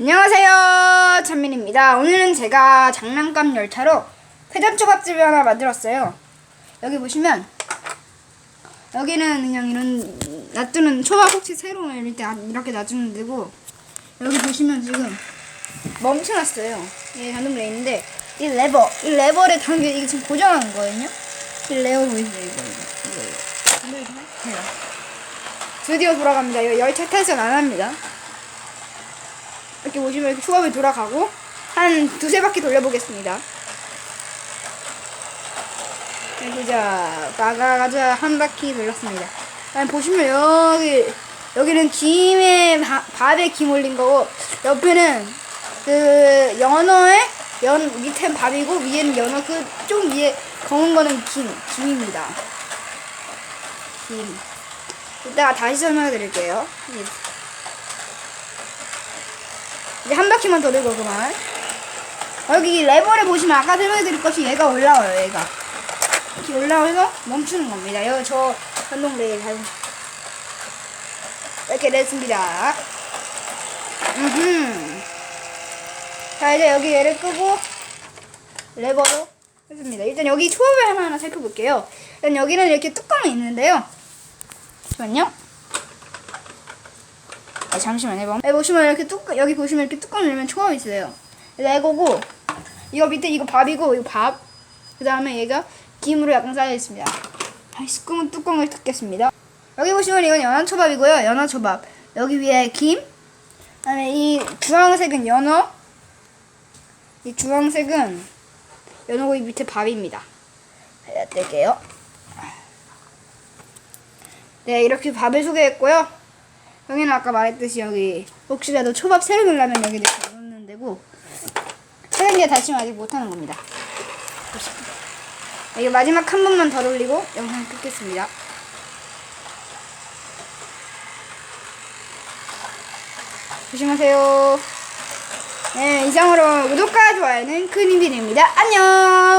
안녕하세요. 찬민입니다. 오늘은 제가 장난감 열차로 회전초밥집을 하나 만들었어요. 여기 보시면 여기는 그냥 이런 놔두는 초밥 혹시 새로 이럴 때 이렇게 놔두면 되고 여기 보시면 지금 멈춰놨어요. 이게 자동으로 있는데 이 레버 이 레버를 당겨 이게 지금 고정한 거거든요? 이 레버 보이세요? 이거 이거 이거. 이거 드디어 돌아갑니다. 이거 열차 탈선 안 합니다 이렇게 보시면 이렇게 초밥이 돌아가고 한 두세 바퀴 돌려보겠습니다. 네, 보자. 가가 가자 한 바퀴 돌렸습니다. 보시면 여기 여기는 김에 바- 밥에 김 올린 거고 옆에는 그 연어에 연 밑엔 밥이고 위에는 연어 그 좀 위에 검은 거는 김 김입니다. 김. 이따가 다시 설명해 드릴게요. 예. 이제 한 바퀴만 더 돌고 그만. 여기 레버를 보시면 아까 설명해드릴 것이 얘가 올라와요, 얘가. 이렇게 올라와서 멈추는 겁니다. 여기 저 전동 레일 잘 이렇게 냈습니다. 음. 자 이제 여기 얘를 끄고 레버로 했습니다. 일단 여기 초밥을 하나하나 살펴볼게요. 일단 여기는 이렇게 뚜껑이 있는데요. 잠시만요. 아, 잠시만요. 뭐. 여기 보시면 이렇게 뚜껑 여기 보시면 이렇게 뚜껑 열면 초밥이 있어요. 레고고 이거 밑에 이거 밥이고 이거 밥. 그 다음에 얘가 김으로 약간 쌓여 있습니다. 다시 뚜껑 뚜껑을 닫겠습니다. 여기 보시면 이건 연어 초밥이고요. 연어 초밥. 여기 위에 김. 그다음에 이 주황색은 연어. 이 주황색은 연어고 이 밑에 밥입니다. 해야 뜰게요. 네 이렇게 밥을 소개했고요. 여기는 아까 말했듯이 여기 혹시라도 초밥 새로 넣으려면 여기 이렇게 넣는 데고 세단계 다시면 아직 못하는 겁니다. 이게 마지막 한 번만 더 돌리고 영상 끊겠습니다. 조심하세요. 네, 이상으로 구독과 좋아요는 큰 힘이 됩니다. 안녕!